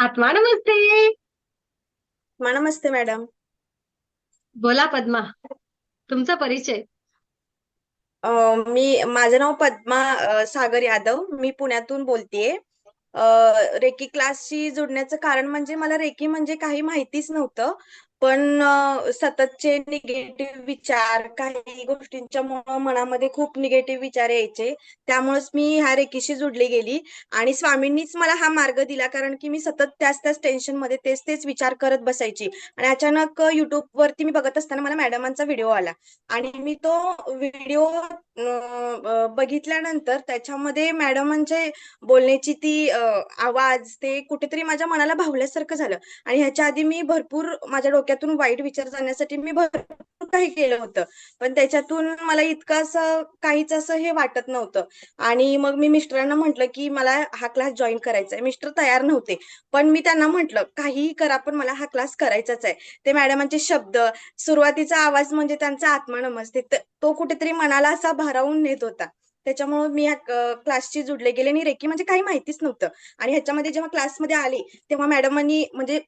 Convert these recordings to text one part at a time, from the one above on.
आत्मा नमस्ते नमस्ते मॅडम. बोला पद्मा. तुमचा परिचय. मी माझं नाव पद्मा सागर यादव. मी पुण्यातून बोलतेय. रेकी क्लासशी जोडण्याचं कारण म्हणजे मला रेकी म्हणजे काही माहितीच नव्हतं. पण सततचे निगेटिव्ह विचार काही गोष्टींच्या मुळे मनामध्ये खूप निगेटिव्ह विचार यायचे. त्यामुळेच मी ह्या रेकीशी जुडली गेली आणि स्वामींनीच मला हा मार्ग दिला कारण की मी सतत त्याच त्याच टेन्शनमध्ये तेच तेच विचार करत बसायची. आणि अचानक युट्यूब वरती मी बघत असताना मला मॅडमांचा व्हिडिओ आला. आणि मी तो व्हिडिओ बघितल्यानंतर त्याच्यामध्ये मॅडमांचे बोलण्याची ती आवाज ते कुठेतरी माझ्या मनाला भावल्यासारखं झालं. आणि ह्याच्या आधी मी भरपूर माझ्या डोक्यात डोक्यातून वाईट विचार जाण्यासाठी मी भरपूर काही केलं होतं. पण त्याच्यातून मला इतकं असं काहीच असं हे वाटत नव्हतं. आणि मग मी मिस्टरांना म्हटलं की मला हा क्लास जॉईन करायचा आहे. मिस्टर तयार नव्हते. पण मी त्यांना म्हटलं काहीही करा पण मला हा क्लास करायचाच आहे. ते मॅडमांचे शब्द सुरुवातीचा आवाज म्हणजे त्यांचा आत्मा नमस्ते तो कुठेतरी मनाला असा भारावून नेत होता. त्याच्यामुळे मी ह्या क्लासशी जुडले गेले. आणि रेकी म्हणजे काही माहितीच नव्हतं. आणि ह्याच्यामध्ये जेव्हा क्लासमध्ये आले तेव्हा मॅडमांनी म्हणजे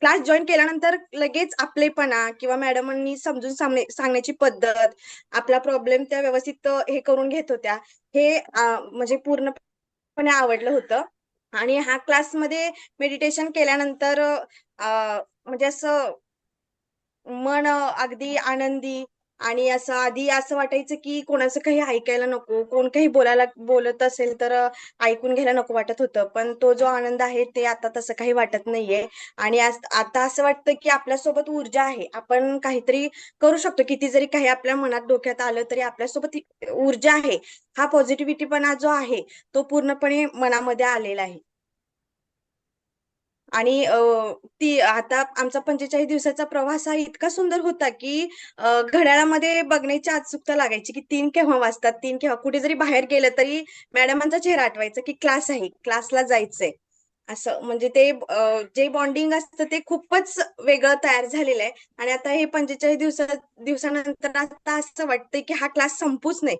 क्लास जॉईन केल्यानंतर लगेच आपलेपणा किंवा मॅडमांनी समजून सांगण्याची पद्धत आपला प्रॉब्लेम त्या व्यवस्थित हे करून घेत होत्या हे म्हणजे पूर्णपणे आवडलं होतं. आणि ह्या क्लासमध्ये मेडिटेशन केल्यानंतर म्हणजे असं मन अगदी आनंदी आणि असं आधी असं वाटायचं की कोणाचं काही ऐकायला नको कोण काही बोलायला बोलत असेल तर ऐकून घ्यायला नको वाटत होतं. पण तो जो आनंद आहे ते आता तसं काही वाटत नाहीये. आणि आता असं वाटतं की आपल्यासोबत ऊर्जा आहे. आपण काहीतरी करू शकतो. किती जरी काही आपल्या मनात डोक्यात आलं तरी आपल्यासोबत ऊर्जा आहे. हा पॉझिटिव्हिटीपणा जो आहे तो पूर्णपणे मनामध्ये आलेला आहे. आणि ती आता आमचा पंचेचाळीस दिवसाचा प्रवास हा इतका सुंदर होता की घड्याळामध्ये बघण्याची उत्सुकता लागायची की तीन केव्हा वाजतात तीन केव्हा कुठे जरी बाहेर गेलं तरी मॅडमांचा चेहरा आठवायचा की क्लास आहे क्लासला जायचंय. असं म्हणजे ते जे बॉन्डिंग असतं ते खूपच वेगळं तयार झालेलं आहे. आणि आता हे पंचेचाळीस दिवसा दिवसानंतर आता असं वाटतंय की हा क्लास संपूच नाही.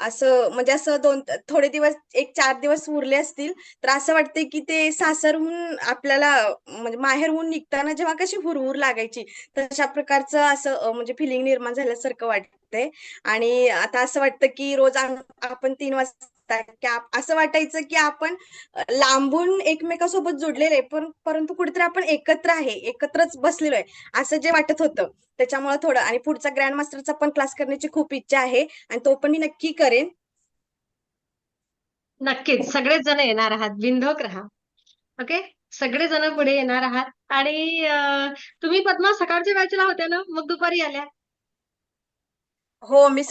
असं म्हणजे असं दोन थोडे दिवस एक चार दिवस उरले असतील तर असं वाटतंय की ते सासरहून आपल्याला म्हणजे माहेरहून निघताना जेव्हा कशी हुरहुर लागायची तशा प्रकारचं असं म्हणजे फिलिंग निर्माण झाल्यासारखं वाटतंय. आणि आता असं वाटतं की रोज आपण तीन वाजता की आप- असं वाटायचं की आपण लांबून एकमेकासोबत जोडलेले पण परंतु कुठेतरी आपण एकत्र आहे एकत्रच बसलेलो आहे असं जे वाटत होतं. त्याच्यामुळे थोडं आणि पुढचा ग्रँड मास्टरचा पण क्लास करण्याची खूप इच्छा आहे आणि तो पण मी नक्की करेन. नक्कीच. सगळेच जण येणार आहात. बिनधोक राहा. ओके? सगळे जण पुढे येणार आहात. आणि तुम्ही पद्मा सकाळच्या बॅचला होत्या ना? मग दुपारी आल्या. हो मी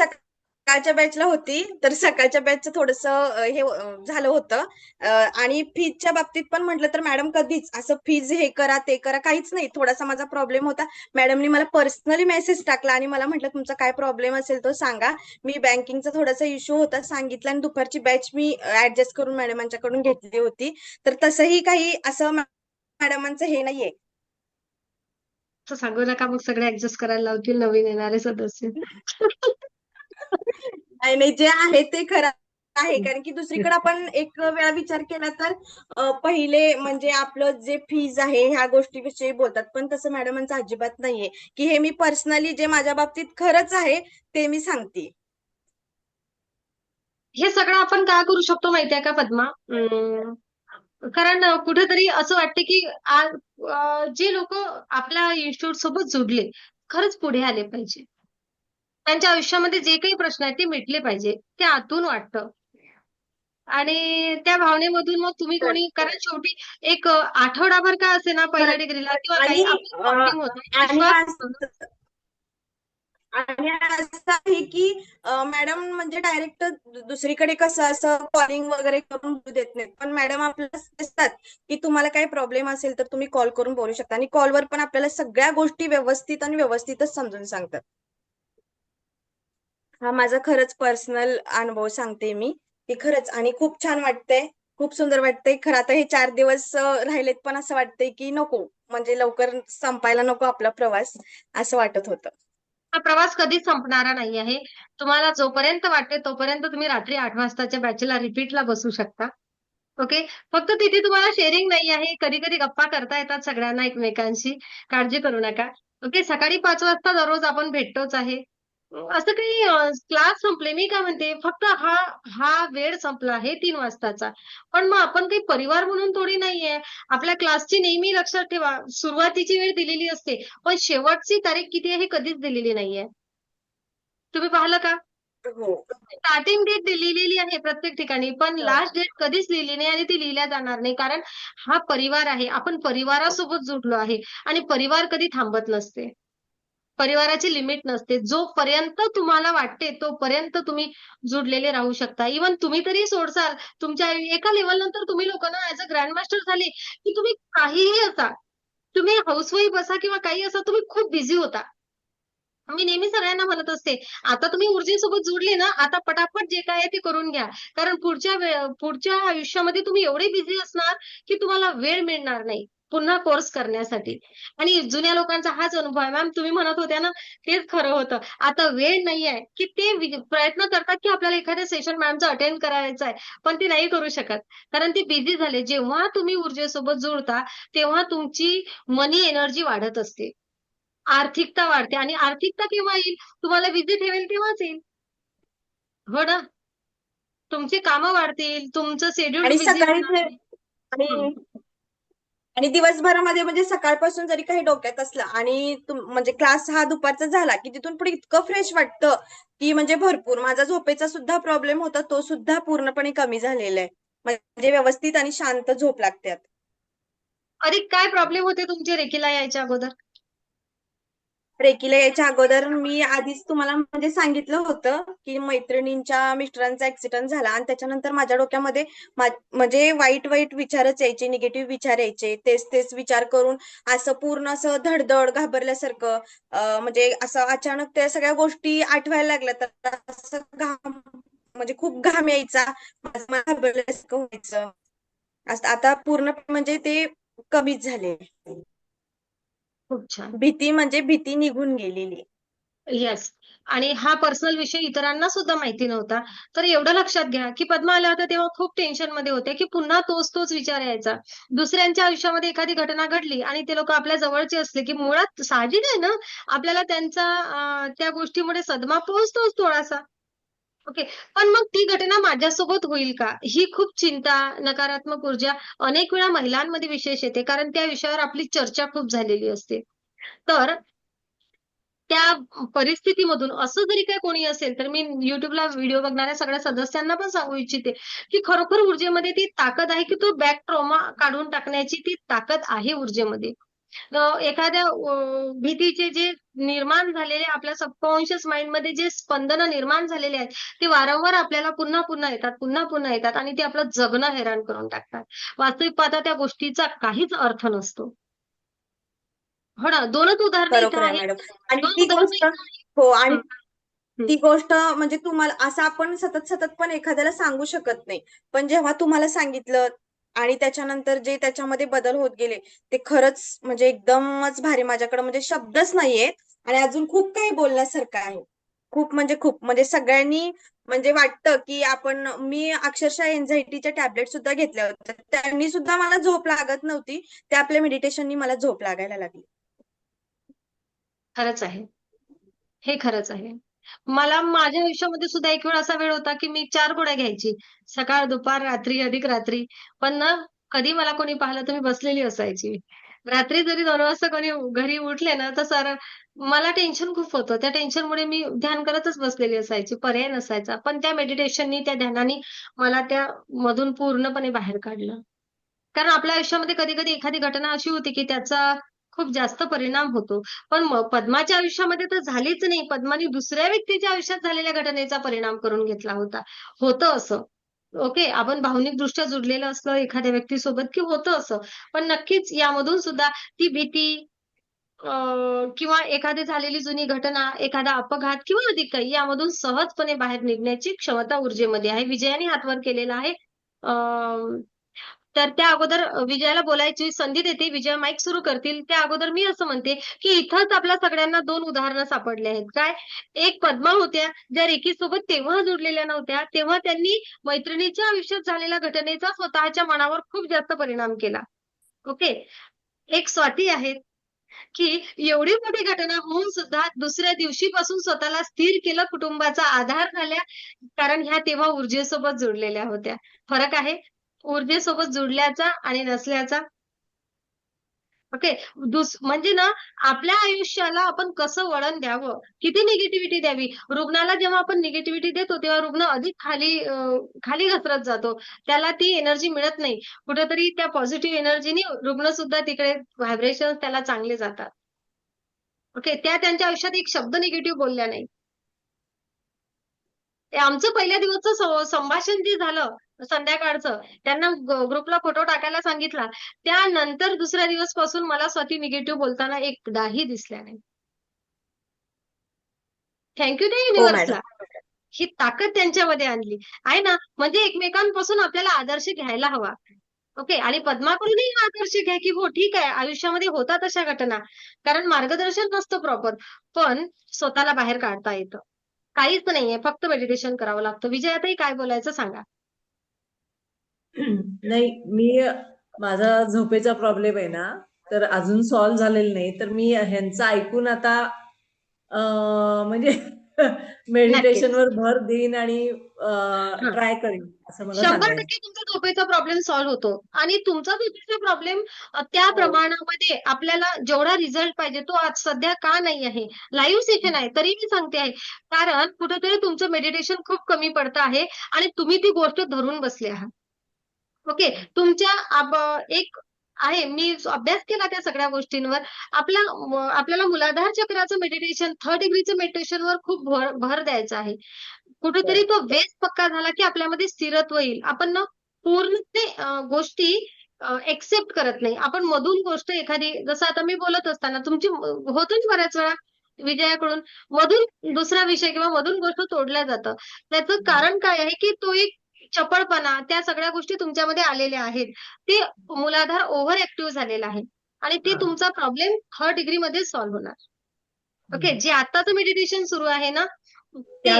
सकाळच्या बॅचला होती तर सकाळच्या बॅचचं थोडस हे झालं होतं. आणि फीजच्या बाबतीत पण म्हटलं तर मॅडम कधीच असं फीज हे करा ते करा काहीच नाही. थोडासा माझा प्रॉब्लेम होता. मॅडमनी मला पर्सनली मेसेज टाकला आणि मला म्हटलं तुमचा काय प्रॉब्लेम असेल तो सांगा. मी बँकिंगचा थोडासा इश्यू होता सांगितलं आणि दुपारची बॅच मी ऍडजस्ट करून मॅडमांच्याकडून घेतली होती. तर तसंही काही असं मॅडमांचं हे नाहीये. सांगू नका मग सगळे ऍडजस्ट करायला लावतील नवीन येणारे सदस्य. नाही नाही जे आहे ते खरं आहे. कारण की दुसरीकडे आपण एक वेळा विचार केला तर पहिले म्हणजे आपलं जे फीज आहे ह्या गोष्टीविषयी बोलतात. पण तसं मॅडमांचं अजिबात नाहीये. की हे मी पर्सनली जे माझ्या बाबतीत खरंच आहे ते मी सांगते. हे सगळं आपण का करू शकतो माहितीये का पद्मा? कारण कुठेतरी असं वाटतं की आ- जे लोक आपल्या इन्स्टिट्यूट सोबत जोडले खरंच पुढे आले पाहिजे. त्यांच्या आयुष्यामध्ये जे काही प्रश्न आहेत ते मिटले पाहिजे ते आतून वाटतं. आणि त्या भावनेमधून मग तुम्ही कोणी कारण शेवटी एक आठवडाभर का असे ना पहिल्या. डिग्रीला किंवा काही आणि होतं. असं आहे की मॅडम म्हणजे डायरेक्ट दुसरीकडे कसं असं कॉलिंग वगैरे करून देत नाहीत. पण मॅडम आपल्याला असतात की तुम्हाला काही प्रॉब्लेम असेल तर तुम्ही कॉल करून बोलू शकता. आणि कॉलवर पण आपल्याला सगळ्या गोष्टी व्यवस्थित आणि व्यवस्थितच समजून सांगतात. हा माझा खरंच पर्सनल अनुभव सांगते मी की खरंच आणि खूप छान वाटतंय खूप सुंदर वाटतंय खरं आता हे चार दिवस राहिलेत पण असं वाटतंय की नको म्हणजे लवकर संपायला नको आपला प्रवास असं वाटत होतं हा प्रवास कधीच संपणारा नाही आहे तुम्हाला जोपर्यंत वाटते तोपर्यंत तुम्ही रात्री आठ वाजताच्या बॅचला रिपीटला बसू शकता ओके. फक्त तिथे तुम्हाला शेअरिंग नाही आहे. कधी-कधी गप्पा करता येतात सगळ्यांना एकमेकांशी. काळजी करू नका. ओके. सकाळी पाच वाजता दररोज आपण भेटतोच आहे. असं काही क्लास संपले. मी काय म्हणते फक्त हा हा वेळ संपला आहे 3 वाजताचा. पण मग आपण काही परिवार म्हणून थोडी नाहीये. आपल्या क्लासची नेहमी लक्षात ठेवा, सुरुवातीची वेळ दिलेली असते. पण शेवटची तारीख किती आहे हे कधीच दिलेली नाहीये. तुम्ही पाहिलं का? हो. स्टार्टिंग डेट लिहिलेली आहे प्रत्येक ठिकाणी, पण हो. लास्ट डेट कधीच लिहिली नाही आणि ती लिहिल्या जाणार नाही. कारण हा परिवार आहे. आपण परिवारासोबत जुडलो आहे आणि परिवार कधी थांबत नसते. परिवाराची लिमिट नसते. जोपर्यंत तुम्हाला वाटते तोपर्यंत तुम्ही जुडलेले राहू शकता. इव्हन तुम्ही तरी सोडसाल, तुमच्या एका लेवल नंतर तुम्ही लोकांना ना अ ग्रँडमास्टर झाले, की तुम्ही काहीही असा, तुम्ही हाऊसवाईफ असा किंवा काही असा, तुम्ही खूप बिझी होता. मी नेहमी सगळ्यांना म्हणत असते, आता तुम्ही ऊर्जेसोबत जुडले ना, आता पटापट जे काय आहे ते करून घ्या. कारण पुढच्या पुढच्या आयुष्यामध्ये तुम्ही एवढे बिझी असणार, की तुम्हाला वेळ मिळणार नाही पुन्हा कोर्स करण्यासाठी. आणि जुन्या लोकांचा हाच अनुभव आहे. मॅम तुम्ही म्हणत होत्या ना, तेच खरं होतं. आता वेळ नाहीये, की ते प्रयत्न करतात, की आपल्याला एखादं सेशन मॅमचं अटेंड करायचं आहे, पण ते नाही करू शकत. कारण ते बिझी झाले. जेव्हा तुम्ही ऊर्जेसोबत जुळता, तेव्हा तुमची मनी एनर्जी वाढत असते. आर्थिकता वाढते आणि आर्थिकता केव्हा येईल? तुम्हाला बिझी ठेवेल तेव्हाच येईल. हो ना? तुमची कामं वाढतील, तुमचं शेड्यूल आणि दिवसभरामध्ये म्हणजे सकाळपासून जरी काही डोक्यात असलं आणि म्हणजे क्लास हा दुपारचा झाला, की तिथून पुढे इतकं फ्रेश वाटतं, की म्हणजे भरपूर. माझा झोपेचा सुद्धा प्रॉब्लेम होता, तो सुद्धा पूर्णपणे कमी झालेला आहे. म्हणजे व्यवस्थित आणि शांत झोप लागते अरे काय प्रॉब्लेम होते तुमचे रेकीला यायच्या अगोदर? रेकीला याच्या अगोदर मी आधीच तुम्हाला म्हणजे सांगितलं होतं, की मैत्रिणींच्या मिस्टरांचा ऍक्सिडेंट झाला आणि त्याच्यानंतर माझ्या डोक्यामध्ये म्हणजे वाईट-वाईट विचारच यायचे, निगेटिव्ह विचार यायचे. तेच-तेच विचार करून असं पूर्ण असं धडधड घाबरल्यासारखं म्हणजे असं अचानक त्या सगळ्या गोष्टी आठवायला लागल्या तर असं घाम म्हणजे खूप घाम यायचा. घाबरल्यासारखं व्हायचं. आता पूर्ण म्हणजे ते कमीच झाले. खूप छान. भीती म्हणजे भीती निघून गेलेली. येस. आणि हा पर्सनल विषय इतरांना सुद्धा माहिती नव्हता. तर एवढं लक्षात घ्या, की पद्मा आल्या होत्या तेव्हा खूप टेन्शनमध्ये होत्या, की पुन्हा तोच-तोच विचार यायचा. दुसऱ्यांच्या आयुष्यामध्ये एखादी घटना घडली आणि ते लोकं आपल्या जवळचे असले, की मुळात साहजिक आहे ना, आपल्याला त्यांचा त्या गोष्टीमुळे सदमा पोहोचतोच थोडासा. ओके. पण मग ती घटना माझ्यासोबत होईल का? ही खूप चिंता, नकारात्मक ऊर्जा अनेक वेळा महिलांमध्ये विशेष येते. कारण त्या विषयावर आपली चर्चा खूप झालेली असते. तर त्या परिस्थितीमधून असं जरी काही कोणी असेल, तर मी YouTubeला व्हिडिओ बघणाऱ्या सगळ्या सदस्यांना पण सांगू इच्छिते, की खरोखर ऊर्जेमध्ये ती ताकद आहे, की तो बॅक ट्रॉमा काढून टाकण्याची ती ताकद आहे ऊर्जेमध्ये. एखाद्या भीतीचे जे निर्माण झालेले आपल्या सबकॉन्शियस माइंडमध्ये जे स्पंदनं निर्माण झालेले आहेत, ते वारंवार आपल्याला पुन्हा-पुन्हा येतात, पुन्हा-पुन्हा येतात आणि ते आपलं जगणं हैराण करून टाकतात. वास्तविक पाहता त्या गोष्टीचा काहीच अर्थ नसतो. हो ना, 2च उदाहरणं इथं बरोबर आहे आहेत. मॅडम. आणि 2 ती उदाहरणं गोष्ट इथं आहेत. हो आणि. ती गोष्ट म्हणजे तुम्हाला असं आपण सतत-सतत पण एखाद्याला सांगू शकत नाही. पण जेव्हा तुम्हाला सांगितलं आणि त्याच्यानंतर जे त्याच्यामध्ये बदल होत गेले, ते खरंच म्हणजे एकदमच भारी. माझ्याकडे म्हणजे शब्दच नाहीयेत आणि अजून खूप काही बोलण्यासारखं आहे. खूप म्हणजे खूप. म्हणजे सगळ्यांनी म्हणजे वाटतं, की आपण मी अक्षरशः एन्झायटीच्या टॅबलेट सुद्धा घेतल्या होत्या. त्यांनी सुद्धा मला झोप लागत नव्हती. ते आपल्या मेडिटेशननी मला झोप लागायला लागली. खरंच आहे. हे खरंच आहे. मला माझ्या आयुष्यामध्ये सुद्धा एक वेळ असा वेळ होता, की मी चार गोळ्या घ्यायची. सकाळ, दुपार, रात्री, अधिक रात्री. पण ना कधी मला कोणी पाहिलं तर मी बसलेली असायची. रात्री जरी 2 वाजता कोणी घरी उठले ना, तर सर मला टेन्शन खूप होतं. त्या टेन्शनमुळे मी ध्यान करतच बसलेली असायची. पर्याय नसायचा. पण त्या मेडिटेशननी, त्या ध्यानानी मला त्यामधून पूर्णपणे बाहेर काढलं. कारण आपल्या आयुष्यामध्ये कधी-कधी एखादी घटना अशी होती, की त्याचा खूप जास्त परिणाम होतो. पण पद्माच्या आयुष्यामध्ये तर झालीच नाही. पद्माने दुसऱ्या व्यक्तीच्या आयुष्यात झालेल्या घटनेचा परिणाम करून घेतला होता. होतं असं. ओके. आपण भावनिक दृष्ट्या जुडलेलं असलं एखाद्या व्यक्तीसोबत, की होतं असं. पण नक्कीच यामधून सुद्धा ती भीती अ, किंवा एखादी झालेली जुनी घटना, एखादा अपघात किंवा अधिक काही यामधून सहजपणे बाहेर निघण्याची क्षमता ऊर्जेमध्ये आहे. विजयाने हातवर केलेला आहे. तर त्या अगोदर विजयाला बोलायची संधी देते. विजय माईक सुरू करतील. त्या अगोदर मी असं म्हणते की इथंच आपल्या सगळ्यांना दोन उदाहरणं सापडले आहेत. काय? एक पद्मा होत्या. ज्या रेखीसोबत तेव्हा जोडलेल्या नव्हत्या. तेव्हा त्यांनी मैत्रिणीच्या आयुष्यात झालेल्या घटनेचा स्वतःच्या मनावर खूप जास्त परिणाम केला. ओके? एक स्वाती आहेत की एवढी मोठी घटना होऊन सुद्धा दुसऱ्या दिवशीपासून स्वतःला स्थिर केलं कुटुंबाचा आधार झाल्या. कारण ह्या तेव्हा ऊर्जेसोबत जोडलेल्या होत्या. फरक आहे? ऊर्जेसोबत जुडल्याचा आणि नसल्याचा. ओके दुस म्हणजे ना आपल्या आयुष्याला आपण कसं वळण द्यावं? किती निगेटिव्हिटी द्यावी? रुग्णाला जेव्हा आपण निगेटिव्हिटी देतो तेव्हा रुग्ण अधिक खाली खाली घसरत जातो. त्याला ती एनर्जी मिळत नाही. कुठेतरी त्या पॉझिटिव्ह एनर्जीने रुग्ण सुद्धा तिकडे व्हायब्रेशन त्याला चांगले जातात. ओके त्या त्यांच्या आयुष्यात एक शब्द निगेटिव्ह बोलल्या नाही. आमचं पहिल्या दिवसचं संभाषण जे झालं संध्याकाळचं त्यांना ग्रुपला फोटो टाकायला सांगितला. त्यानंतर दुसऱ्या दिवसपासून मला स्वाती निगेटिव्ह बोलताना एकदाही दिसल्या नाही. थँक्यू त्या हो युनिव्हर्सला मॅडम ही ताकद त्यांच्यामध्ये आणली. आहे ना? म्हणजे एकमेकांपासून आपल्याला आदर्श घ्यायला हवा. ओके? आणि पद्माकडूनही हा आदर्श घ्या की हो ठीक आहे आयुष्यामध्ये होतात अशा घटना. कारण मार्गदर्शन नसतं प्रॉपर पण स्वतःला बाहेर काढता येतं. काहीच नाहीये. फक्त मेडिटेशन करावं लागतं. विजयातही काय बोलायचं सांगा. नाही मी माझा झोपेचा प्रॉब्लेम आहे ना तर अजून सॉल्व्ह झालेला नाही. तर मी ह्यांचं ऐकून आता म्हणजे मेडिटेशन वर भर देईन आणि ट्राय करीन असं मला शंभर टक्के तुमचा झोपेचा प्रॉब्लेम सॉल्व्ह होतो. आणि तुमचा झोपेचा प्रॉब्लेम त्या हो. प्रमाणामध्ये आपल्याला जेवढा रिझल्ट पाहिजे तो आज सध्या का नाही आहे? लाईव्ह सेशन आहे तरी मी सांगते आहे. कारण कुठेतरी तुमचं मेडिटेशन खूप कमी पडतं आहे आणि तुम्ही ती गोष्ट धरून बसले आहात. ओके? तुमच्या एक आहे. मी अभ्यास केला त्या सगळ्या गोष्टींवर. आपल्या आपल्याला मुलाधार चक्राचं मेडिटेशन थर्ड डिग्रीचं मेडिटेशनवर खूप भर भर द्यायचा आहे. कुठेतरी तो बेस पक्का झाला की आपल्यामध्ये स्थिरत्व येईल. आपण ना पूर्ण गोष्टी एक्सेप्ट करत नाही. आपण मधून गोष्ट एखादी जसं आता मी बोलत असताना तुमची होतं ना बऱ्याच वेळा विजयाकडून. मधून दुसरा विषय किंवा मधून गोष्ट तोडल्या जातं. त्याचं कारण काय आहे की तो एक चपळपणा त्या सगळ्या गोष्टी तुमच्यामध्ये आलेल्या आहेत. ते मुलाधार ओव्हर ऍक्टिव्ह झालेला आहे. आणि ते. तुमचा प्रॉब्लेम थर्ड डिग्री मध्ये सॉल्व्ह होणार. ओके जे आताचं मेडिटेशन सुरू आहे ना ते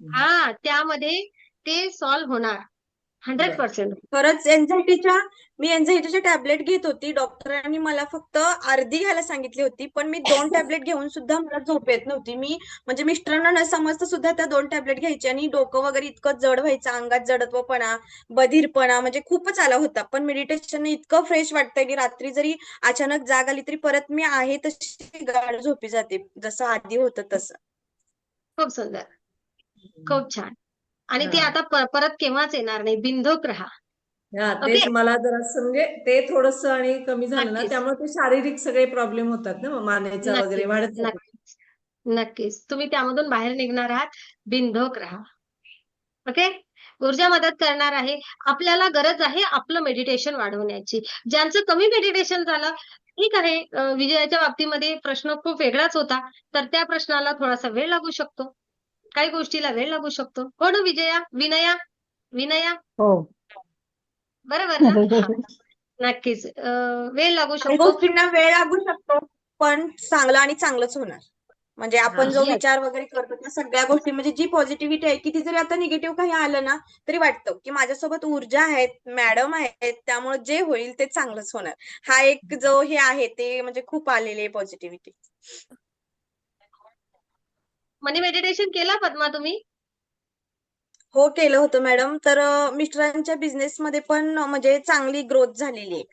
हा त्यामध्ये ते सॉल्व्ह होणार. Hundred percent. खरंच एन्झायटीच्या मी एन्झायटीच्या टॅबलेट घेत होती. डॉक्टरांनी मला फक्त अर्धी घ्यायला सांगितली होती पण मी दोन टॅबलेट घेऊन सुद्धा मला झोप येत नव्हती. मी म्हणजे मिस्टरांना न समजता सुद्धा त्या दोन टॅबलेट घ्यायची आणि डोकं वगैरे इतकं जड व्हायचं अंगात जडत्वपणा बधीरपणा म्हणजे खूपच आला होता. पण मेडिटेशन इतकं फ्रेश वाटतंय की रात्री जरी अचानक जाग आली तरी परत मी आहे तशी गाढ झोपी जाते. जसं आधी होतं तसं. खूप सुंदर. खूप छान. आणि ते. आता परत केव्हाच येणार नाही? बिंदोक राहा. हा तेच. मला जरा म्हणजे ते थोडस आणि कमी झालं ना. त्यामुळे ते शारीरिक सगळे प्रॉब्लेम होतात ना मानेचा वगैरे नक्कीच वाढत. नक्कीच. तुम्ही त्यामधून बाहेर निघणार आहात. बिनधोक राहा. ओके? ऊर्जा मदत करणार आहे. आपल्याला गरज आहे आपलं मेडिटेशन वाढवण्याची. ज्यांचं कमी मेडिटेशन झालं ठीक आहे. विजयाच्या बाबतीमध्ये प्रश्न खूप वेगळाच होता. तर त्या प्रश्नाला थोडासा वेळ लागू शकतो. काही गोष्टीला वेळ लागू शकतो. हो ना विजया विनया विनया. हो. बरोबर ना. नक्कीच. वेळ लागू शकतो. गोष्टींना वेळ लागू शकतो पण चांगलं आणि चांगलंच होणार. म्हणजे आपण जो. विचार वगैरे करतो त्या सगळ्या गोष्टी म्हणजे जी पॉझिटिव्हिटी आहे की ती जरी आता निगेटिव्ह काही आलं ना तरी वाटतं की माझ्यासोबत ऊर्जा आहेत मॅडम आहेत त्यामुळे जे होईल ते चांगलंच होणार. हा एक जो हे आहे ते म्हणजे खूप आलेली आहे पॉझिटिव्हिटी म्हणजे मनी मेडिटेशन केला पद्मा तुम्ही? हो केलं होतं मॅडम. तर मिस्टरांच्या बिझनेस मध्ये पण म्हणजे चांगली ग्रोथ झालेली आहे.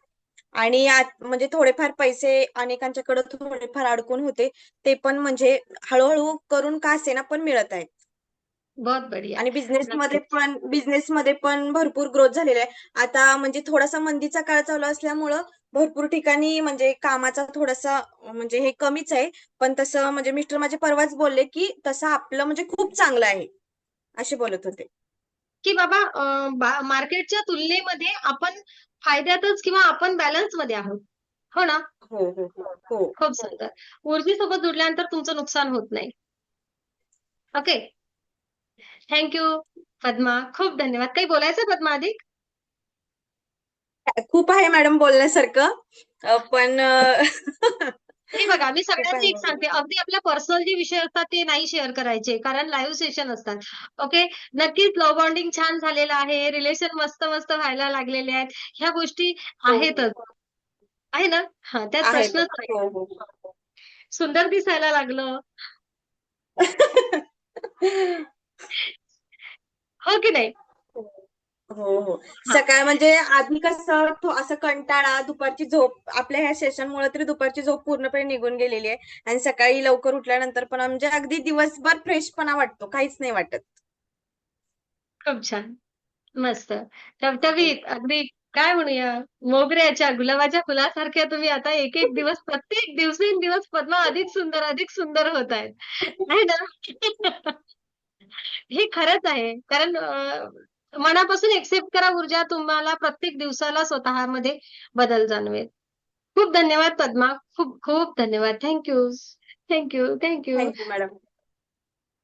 आणि आत- म्हणजे थोडेफार पैसे अनेकांच्याकडे थोडेफार अडकून होते. ते पण म्हणजे हळूहळू करून का असेना पण मिळत आहेत. बहुत बढिया. आणि बिझनेस मध्ये नक्कीच. पण बिझनेस मध्ये पण भरपूर ग्रोथ झालेला आहे. आता म्हणजे थोडासा मंदीचा काळ चालू असल्यामुळं भरपूर ठिकाणी म्हणजे कामाचा थोडासा म्हणजे हे कमीच आहे. पण तसं म्हणजे मिस्टर माझे परवाच बोलले की तसं आपलं म्हणजे खूप चांगलं आहे. असे बोलत होते. की बाबा मार्केटच्या तुलनेमध्ये आपण फायद्यातच किंवा आपण बॅलन्समध्ये आहोत. हो ना? हो हो हो हो. खूप सुंदर. ऊर्जेसोबत जुडल्यानंतर तुमचं नुकसान होत नाही. ओके? थँक्यू पद्मा खूप धन्यवाद. काही बोलायचं पद्मा अधिक खूप आहे मॅडम बोलण्यासारखं पण हे बघा मी सगळ्यांना एक सांगते. अगदी आपल्या पर्सनल जे विषय असतात ते नाही शेअर करायचे कारण लाईव्ह सेशन असतात. ओके? नक्कीच लव्ह बॉन्डिंग छान झालेलं आहे रिलेशन मस्त मस्त व्हायला लागलेले आहेत. ह्या गोष्टी आहेतच. आहे ना? हा त्यात. प्रश्नच नाही. हो, हो, हो. सुंदर दिसायला लागलं. हो की नाही? हो हो सकाळ म्हणजे आधी कसं तो असं कंटाळा दुपारची झोप आपल्या ह्या सेशनमुळे तरी दुपारची झोप पूर्णपणे निघून गेलेली आहे. आणि सकाळी लवकर उठल्यानंतर पण म्हणजे अगदी दिवसभर फ्रेशपणा वाटतो काहीच नाही वाटत. खूप छान. मस्त. टवटवीत अगदी काय म्हणूया? मोगऱ्याच्या गुलाबाच्या फुलासारख्या तुम्ही आता एक एक दिवस प्रत्येक दिवसेंदिवस पद्मा अधिक सुंदर अधिक सुंदर होत आहेत. हे खरंच आहे. कारण मनापासून एक्सेप्ट करा ऊर्जा. तुम्हाला प्रत्येक दिवसाला स्वतःमध्ये बदल जाणवेल. खूप धन्यवाद पद्मा. खूप खूप धन्यवाद. Thank you thank you thank you madam